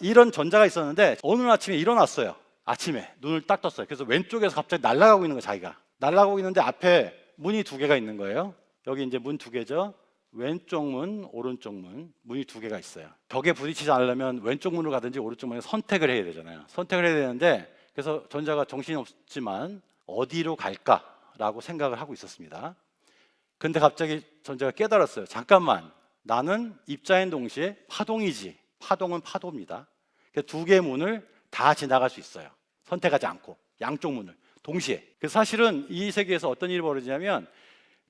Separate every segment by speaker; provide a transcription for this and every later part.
Speaker 1: 이런 전자가 있었는데 어느 아침에 일어났어요. 아침에 눈을 딱 떴어요. 그래서 왼쪽에서 갑자기 날아가고 있는 거예요, 자기가. 날아가고 있는데 앞에 문이 두 개가 있는 거예요. 여기 이제 문 두 개죠. 왼쪽 문, 오른쪽 문, 문이 두 개가 있어요. 벽에 부딪히지 않으려면 왼쪽 문으로 가든지 오른쪽 문에 선택을 해야 되잖아요. 선택을 해야 되는데 그래서 전자가 정신이 없지만 어디로 갈까라고 생각을 하고 있었습니다. 근데 갑자기 전자가 깨달았어요. 잠깐만, 나는 입자인 동시에 파동이지. 파동은 파도입니다. 그래서 두 개의 문을 다 지나갈 수 있어요. 선택하지 않고 양쪽 문을 동시에. 그래서 사실은 이 세계에서 어떤 일이 벌어지냐면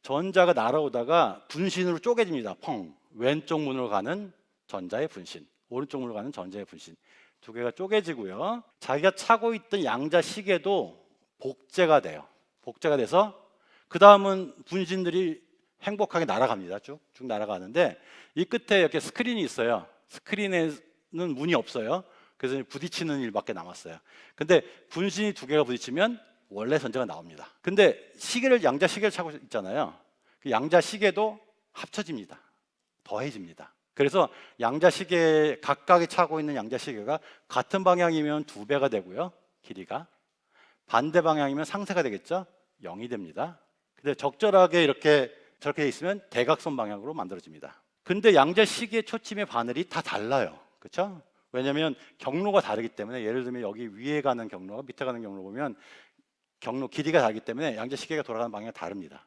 Speaker 1: 전자가 날아오다가 분신으로 쪼개집니다. 펑 왼쪽 문으로 가는 전자의 분신, 오른쪽 문으로 가는 전자의 분신 두 개가 쪼개지고요. 자기가 차고 있던 양자 시계도 복제가 돼요. 복제가 돼서 그 다음은 분신들이 행복하게 날아갑니다. 쭉, 쭉 날아가는데 이 끝에 이렇게 스크린이 있어요. 스크린에는 문이 없어요. 그래서 부딪히는 일밖에 남았어요. 근데 분신이 두 개가 부딪히면 원래 전자가 나옵니다. 근데 시계를 양자 시계를 차고 있잖아요. 그 양자 시계도 합쳐집니다. 더해집니다. 그래서 양자 시계 각각이 차고 있는 양자 시계가 같은 방향이면 두 배가 되고요. 길이가 반대 방향이면 상세가 되겠죠. 0이 됩니다. 근데 적절하게 이렇게 저렇게 돼 있으면 대각선 방향으로 만들어집니다. 근데 양자 시계 초침의 바늘이 다 달라요. 그렇죠? 왜냐하면 경로가 다르기 때문에 예를 들면 여기 위에 가는 경로와 밑에 가는 경로 보면 경로 길이가 다르기 때문에 양자 시계가 돌아가는 방향이 다릅니다.